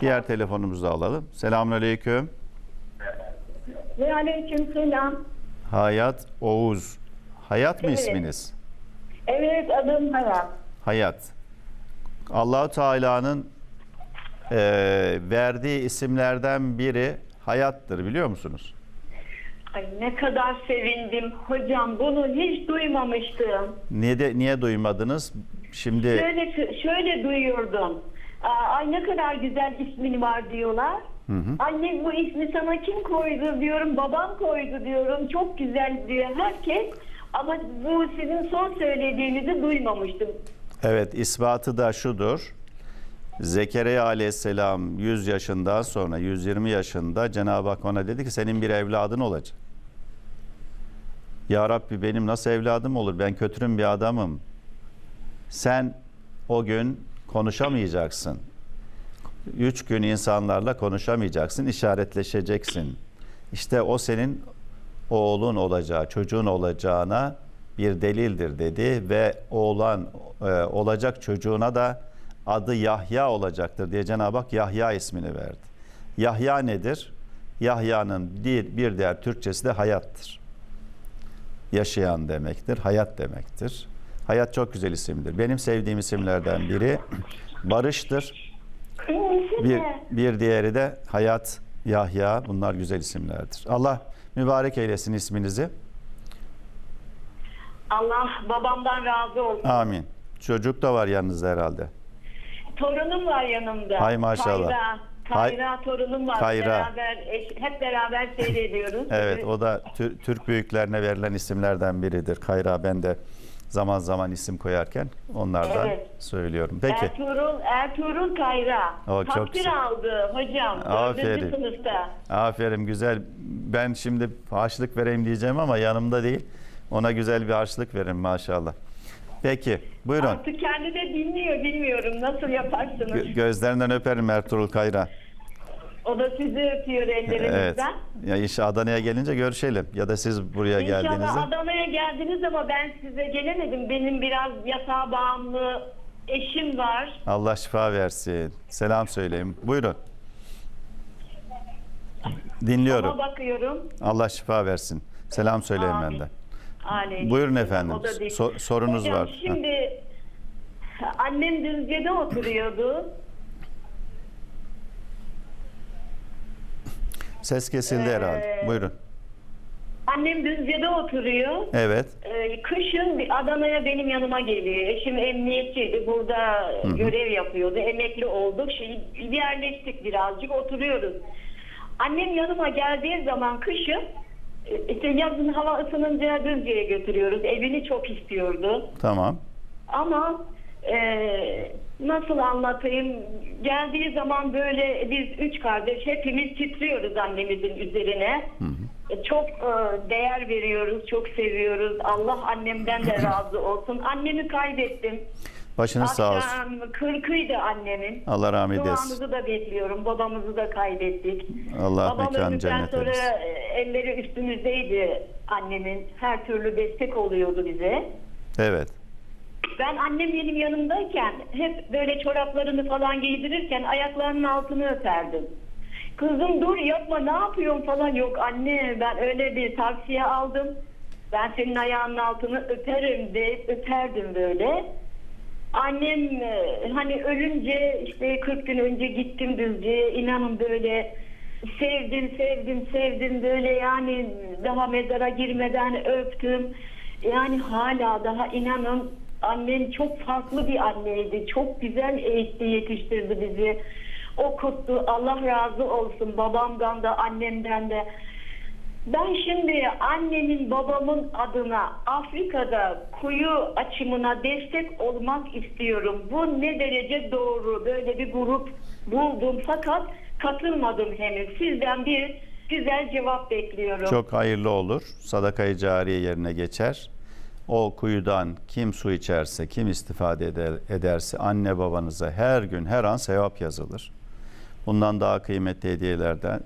Diğer telefonumuzu da alalım. Selamünaleyküm. Ve aleyküm selam. Hayat Oğuz. Hayat mı Evet. isminiz? Evet adım Hayat. Hayat. Allahu Teala'nın eee, verdiği isimlerden biri hayattır biliyor musunuz? Ay ne kadar sevindim. Hocam bunu hiç duymamıştım. Niye de, niye duymadınız? Şimdi Şöyle şöyle duyuyordum. Ay ne kadar güzel ismin var diyorlar. Anne bu ismi sana kim koydu diyorum. Babam koydu diyorum. Çok güzel diyor herkes. Ama bu sizin son söylediğinizi duymamıştım. evet ispatı da şudur. Zekeriya aleyhisselam 100 yaşından sonra 120 yaşında Cenab-ı Hak ona dedi ki senin bir evladın olacak. Ya Rabbi benim nasıl evladım olur? Ben kötürüm bir adamım. Sen o gün konuşamayacaksın. Üç gün insanlarla konuşamayacaksın, işaretleşeceksin. İşte o senin oğlun olacağı, çocuğun olacağına bir delildir dedi ve oğlan e, olacak çocuğuna da adı Yahya olacaktır diye Cenab-ı Hak Yahya ismini verdi. Yahya nedir? Yahya'nın bir, bir diğer Türkçesi de hayattır. Yaşayan demektir, hayat demektir. Hayat çok güzel isimdir. Benim sevdiğim isimlerden biri Barış'tır. Bir, bir diğeri de Hayat, Yahya. Bunlar güzel isimlerdir. Allah mübarek eylesin isminizi. Allah babamdan razı olsun. Amin. Çocuk da var yanınızda herhalde. Torunum var yanımda. Hay maşallah. Kayra, Kayra torunum var. Kayra. Beraber, hep beraber seyrediyoruz. Evet o da Tür- Türk büyüklerine verilen isimlerden biridir. Kayra ben de zaman zaman isim koyarken onlardan Evet. söylüyorum. Peki. Ertuğrul, Ertuğrul Kayra. O çok Takdir güzel. aldı hocam. Aferin. Sınıfta. Aferin güzel. Ben şimdi harçlık vereyim diyeceğim ama yanımda değil. Ona güzel bir harçlık verin maşallah. Peki buyurun. Artık kendi de dinliyor bilmiyorum nasıl yaparsınız. Gö- gözlerinden öperim Ertuğrul Kayra. O da sizi öpüyor Evet. ellerinizden. Ya iş Adana'ya gelince görüşelim ya da siz buraya İnşallah geldiğinizde. Adana'ya geldiniz ama ben size gelemedim. Benim biraz yatağa bağımlı eşim var. Allah şifa versin. Selam söyleyin. Buyurun. Dinliyorum. Ona bakıyorum. Allah şifa versin. Selam söyleyin Amin. benden. Aleyküm Buyurun efendim. O da değil. So- sorunuz Hocam, var. Şimdi annem Düzce'de oturuyordu. Ses kesildi Ee, herhalde. Buyurun. Annem Düzce'de oturuyor. Evet. Ee, kışın bir Adana'ya benim yanıma geliyor. Eşim emniyetçiydi. Burada görev yapıyordu. Emekli olduk. Şey, yerleştik birazcık. Oturuyoruz. Annem yanıma geldiği zaman kışın e, işte yazın hava ısınınca Düzce'ye götürüyoruz. Evini çok istiyordu. Tamam. Ama e, nasıl anlatayım geldiği zaman böyle biz üç kardeş hepimiz titriyoruz annemizin üzerine. E, Çok e, değer veriyoruz, çok seviyoruz. Allah annemden de razı olsun. Annemi kaybettim. Başınız sağ olsun. Akşam 40'ıydı annemin. Allah rahmet eylesin. Duamızı da bekliyorum. Babamızı da kaybettik. Allah mekanı cennet sonra eylesin. e, elleri üstümüzdeydi annemin. Her türlü destek oluyordu bize. Evet. Ben annem benim yanımdayken hep böyle çoraplarını falan giydirirken ayaklarının altını öperdim. Kızım dur yapma ne yapıyorsun falan yok anne ben öyle bir tavsiye aldım. Ben senin ayağının altını öperim de öperdim böyle. Annem e, hani ölünce işte 40 gün önce gittim Düzce'ye inanın böyle sevdim sevdim sevdim böyle yani daha mezara girmeden öptüm. Yani hala daha inanın annem çok farklı bir anneydi. Çok güzel eğitti yetiştirdi bizi. Okuttu. Allah razı olsun babamdan da annemden de. Ben şimdi annemin babamın adına Afrika'da kuyu açımına destek olmak istiyorum. Bu ne derece doğru? Böyle bir grup buldum fakat katılmadım henüz. Sizden bir güzel cevap bekliyorum. Çok hayırlı olur. Sadakayı cariye yerine geçer. O kuyudan kim su içerse, kim istifade eder, ederse anne babanıza her gün, her an sevap yazılır. Bundan daha kıymetli hediyelerden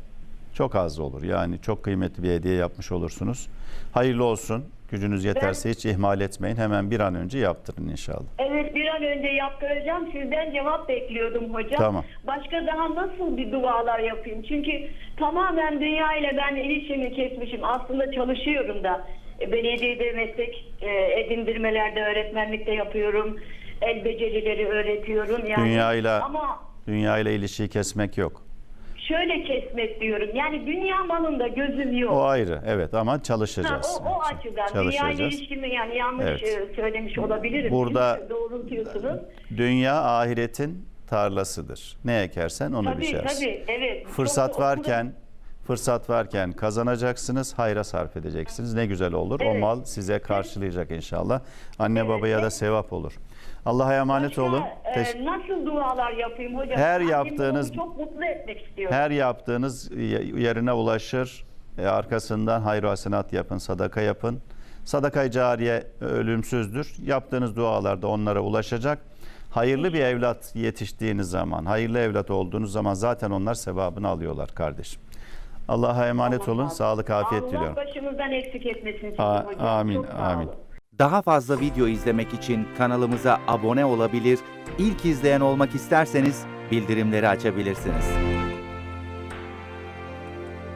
Çok az olur. Yani çok kıymetli bir hediye yapmış olursunuz. Hayırlı olsun. Gücünüz yeterse hiç ihmal etmeyin. Hemen bir an önce yaptırın inşallah. Evet bir an önce yaptıracağım. Sizden cevap bekliyordum hocam. Tamam. Başka daha nasıl bir dualar yapayım? Çünkü tamamen dünya ile ben ilişkimi kesmişim. Aslında çalışıyorum da. Belediyede meslek e, edindirmelerde öğretmenlikte yapıyorum. El becerileri öğretiyorum. Yani, Dünyayla- Ama Dünya ile ilişkiyi kesmek yok. şöyle kesmek diyorum. Yani dünya malında gözüm yok. O ayrı. Evet ama Ha, çalışacağız. o, o açıdan dünya Çalışacağız. ilişkimi yani yanlış Evet. e, söylemiş olabilirim. Burada- doğrultuyorsunuz. Dünya ahiretin tarlasıdır. Ne ekersen onu Tabii biçersin. tabii evet. Fırsat Çok varken fırsat varken kazanacaksınız, hayra sarf edeceksiniz. Ne güzel olur. O Evet. mal size karşılayacak inşallah. Anne Evet, babaya da sevap olur. Allah'a emanet Başka, olun. e, nasıl dualar yapayım hocam? Her Annemi, yaptığınız- çok mutlu etmek istiyorum. Her yaptığınız yerine ulaşır. E, arkasından hayır hasenat yapın, sadaka yapın. Sadaka-i cariye ölümsüzdür. Yaptığınız dualar da onlara ulaşacak. Hayırlı bir evlat yetiştiğiniz zaman, hayırlı evlat olduğunuz zaman zaten onlar sevabını alıyorlar kardeşim. Allah'a emanet Allah olun. Sağlık, afiyet Allah diliyorum. başımızdan eksik etmesin A- hocam. amin, Çok amin. Daha fazla video izlemek için kanalımıza abone olabilir, ilk izleyen olmak isterseniz bildirimleri açabilirsiniz.